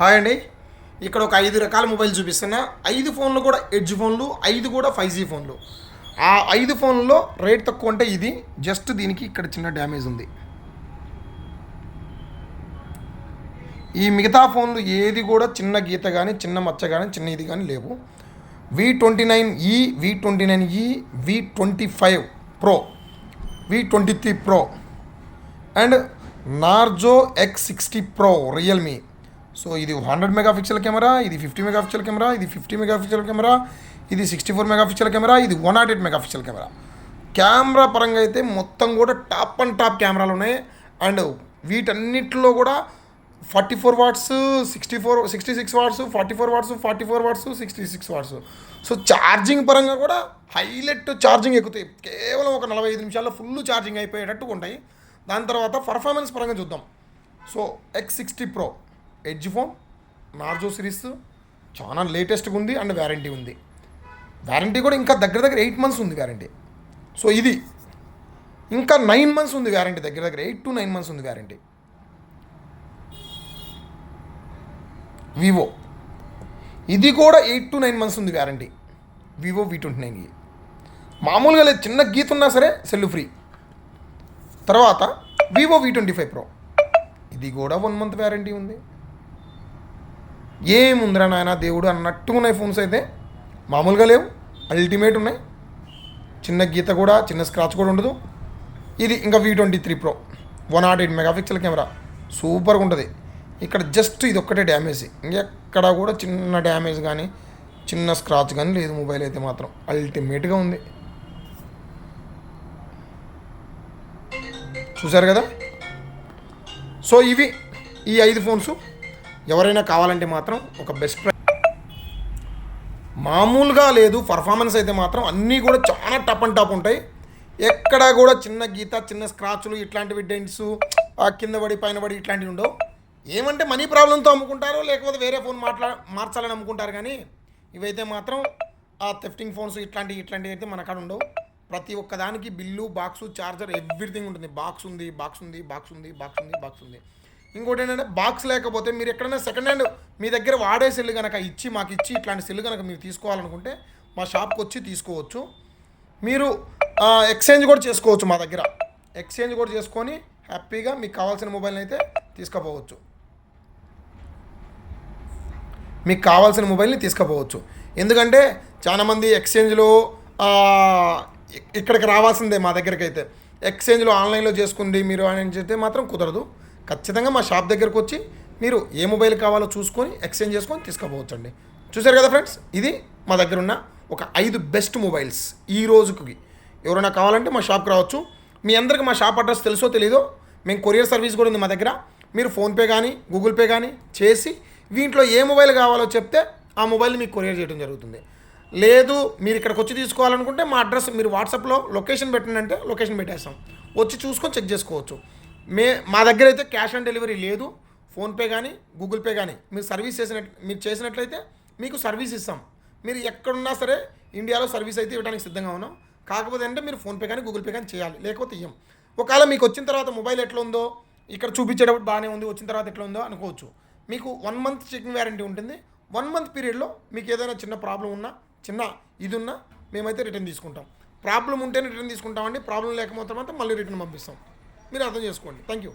Hi అండి. ఇక్కడ ఒక ఐదు రకాల మొబైల్ చూపిస్తున్నా. ఐదు ఫోన్లు కూడా ఎడ్జ్ ఫోన్లు ఐదు కూడా ఫైవ్ జీ ఫోన్లు. ఆ ఐదు ఫోన్లలో రేట్ తక్కువ అంటే ఇది. జస్ట్ దీనికి ఇక్కడ చిన్న డ్యామేజ్ ఉంది. ఈ మిగతా ఫోన్లు ఏది కూడా చిన్న గీత కానీ చిన్న మచ్చ కానీ చిన్న ఇది కానీ లేవు. వి ట్వంటీ నైన్ ఈ V twenty nine E V twenty five pro V twenty three pro and Narzo X sixty pro Realme so ఇది హండ్రెడ్ మెగా పిక్సెల్ కెమెరా ఇది ఫిఫ్టీ మెగా పిక్సెల్ కెమెరా ఇది ఫిఫ్టీ మెగా పిక్సెల్ కెమెరా ఇది sixty four mega pixel camera ఇది one nought eight megapixel camera. Camera పరంగా అయితే మొత్తం కూడా top and top కెమెరాలు ఉన్నాయి. అండ్ వీటన్నిటిలో కూడా forty four watts sixty four sixty six watts forty four watts forty four watts sixty six watts. So charging పరంగా కూడా హైలైట్ ఛార్జింగ్ ఎక్కుతాయి. కేవలం ఒక నలభై ఐదు నిమిషాల్లో ఫుల్ ఛార్జింగ్ అయిపోయేటట్టు ఉంటాయి. దాని తర్వాత పర్ఫార్మెన్స్ పరంగా చూద్దాం. So X sixty pro edge phone Narzo series చాలా లేటెస్ట్గా ఉంది అండ్ వ్యారంటీ ఉంది. వ్యారంటీ కూడా ఇంకా దగ్గర దగ్గర ఎయిట్ మంత్స్ ఉంది వ్యారంటీ సో ఇది ఇంకా నైన్ మంత్స్ ఉంది వ్యారంటీ దగ్గర దగ్గర ఎయిట్ టు నైన్ మంత్స్ ఉంది వ్యారంటీ వివో ఇది కూడా ఎయిట్ టు నైన్ మంత్స్ ఉంది warranty Vivo V twenty nine మామూలుగా లేదు చిన్న గీత ఉన్నా సరే సెల్ ఫ్రీ తర్వాత Vivo V twenty five pro ఇది కూడా వన్ మంత్ వ్యారంటీ ఉంది. ఏముందిరా నాయన దేవుడు అన్నట్టు ఉన్నాయి ఫోన్స్ అయితే. మామూలుగా లేవు. అల్టిమేట్ ఉన్నాయి. చిన్న గీత కూడా చిన్న స్క్రాచ్ కూడా ఉండదు. ఇది ఇంకా V twenty three pro one nought eight mega pixel camera సూపర్గా ఉంటుంది. ఇక్కడ జస్ట్ ఇది ఒక్కటే డ్యామేజ్ ఇంకెక్కడ కూడా చిన్న డ్యామేజ్ కానీ చిన్న స్క్రాచ్ కానీ లేదు మొబైల్ అయితే మాత్రం. అల్టిమేట్గా ఉంది. చూసారు కదా? సో ఇవి ఈ ఐదు ఫోన్స్ ఎవరైనా కావాలంటే మాత్రం ఒక బెస్ట్ ప్రైస్ మామూలుగా లేదు పర్ఫార్మెన్స్ అయితే మాత్రం అన్నీ కూడా చాలా టప్ అండ్ టాప్ ఉంటాయి. ఎక్కడ కూడా చిన్న గీత చిన్న స్క్రాచ్లు ఇట్లాంటివి డెంట్స్ కింద పడి పైన పడి ఇట్లాంటివి ఉండవు. ఏమంటే మనీ ప్రాబ్లంతో అమ్ముకుంటారో లేకపోతే వేరే ఫోన్ మాట్లా మార్చాలని అమ్ముకుంటారు కానీ ఇవైతే మాత్రం ఆ థెఫ్టింగ్ ఫోన్స్ ఇట్లాంటివి ఇట్లాంటివి అయితే మన కాడ ఉండవు. ప్రతి ఒక్కదానికి బిల్లు బాక్సు చార్జర్ ఎవ్రీథింగ్ ఉంటుంది. బాక్స్ ఉంది బాక్స్ ఉంది బాక్స్ ఉంది బాక్స్ ఉంది బాక్స్ ఉంది. ఇంకోటి ఏంటంటే బాక్స్ లేకపోతే మీరు ఎక్కడైనా సెకండ్ హ్యాండ్ మీ దగ్గర వాడే సెల్లు కనుక ఇచ్చి మాకు ఇచ్చి ఇట్లాంటి సెల్లు కనుక మీరు తీసుకోవాలనుకుంటే మా షాప్కి వచ్చి తీసుకోవచ్చు. మీరు ఎక్స్చేంజ్ కూడా చేసుకోవచ్చు మా దగ్గర. ఎక్స్చేంజ్ కూడా చేసుకొని హ్యాపీగా మీకు కావాల్సిన మొబైల్ని అయితే తీసుకుపోవచ్చు. మీకు కావాల్సిన మొబైల్ని తీసుకుపోవచ్చు. ఎందుకంటే చాలామంది ఎక్స్చేంజ్లో ఇక్కడికి రావాల్సిందే మా దగ్గరికి అయితే ఎక్స్చేంజ్లో ఆన్లైన్లో చేసుకుంది మీరు అని చెప్తే మాత్రం కుదరదు. ఖచ్చితంగా మా షాప్ దగ్గరకు వచ్చి మీరు ఏ మొబైల్ కావాలో చూసుకొని ఎక్స్చేంజ్ చేసుకొని తీసుకుపోవచ్చు అండి చూసారు కదా ఫ్రెండ్స్? ఇది మా దగ్గర ఉన్న ఒక ఐదు బెస్ట్ మొబైల్స్ ఈ రోజుకి. ఎవరైనా కావాలంటే మా షాప్కి రావచ్చు. మీ అందరికి మా షాప్ అడ్రస్ తెలుసో తెలీదో మేము కొరియర్ సర్వీస్ కూడా ఉంది మా దగ్గర. మీరు ఫోన్పే కానీ గూగుల్ పే కానీ చేసి వీంట్లో ఏ మొబైల్ కావాలో చెప్తే ఆ మొబైల్ని మీకు కొరియర్ చేయడం జరుగుతుంది. లేదు మీరు ఇక్కడికి వచ్చి తీసుకోవాలనుకుంటే మా అడ్రస్ మీరు వాట్సాప్లో లొకేషన్ పెట్టండి అంటే లొకేషన్ పెట్టేస్తాం. వచ్చి చూసుకొని చెక్ చేసుకోవచ్చు. మే మా దగ్గర అయితే క్యాష్ ఆన్ డెలివరీ లేదు. ఫోన్పే కానీ గూగుల్ పే కానీ మీరు సర్వీస్ చేసిన మీరు చేసినట్లయితే మీకు సర్వీస్ ఇస్తాం. మీరు ఎక్కడున్నా సరే ఇండియాలో సర్వీస్ అయితే ఇవ్వడానికి సిద్ధంగా ఉన్నాం. కాకపోతే అంటే మీరు ఫోన్పే కానీ గూగుల్ పే కానీ చేయాలి లేకపోతే ఇయ్యం. ఒకవేళ మీకు వచ్చిన తర్వాత మొబైల్ ఎట్లా ఉందో ఇక్కడ చూపించేటప్పుడు బాగానే ఉంది వచ్చిన తర్వాత ఎట్లా ఉందో అనుకోవచ్చు. మీకు వన్ మంత్ చెకింగ్ వ్యారంటీ ఉంటుంది. వన్ మంత్ పీరియడ్లో మీకు ఏదైనా చిన్న ప్రాబ్లం ఉన్నా చిన్న ఇది ఉన్నా మేమైతే రిటర్న్ తీసుకుంటాం. ప్రాబ్లం ఉంటేనే రిటర్న్ తీసుకుంటామండి. ప్రాబ్లం లేకపోతే మాత్రం మళ్ళీ రిటర్న్ పంపిస్తాం. మీరు అర్థం చేసుకోండి థ్యాంక్ యూ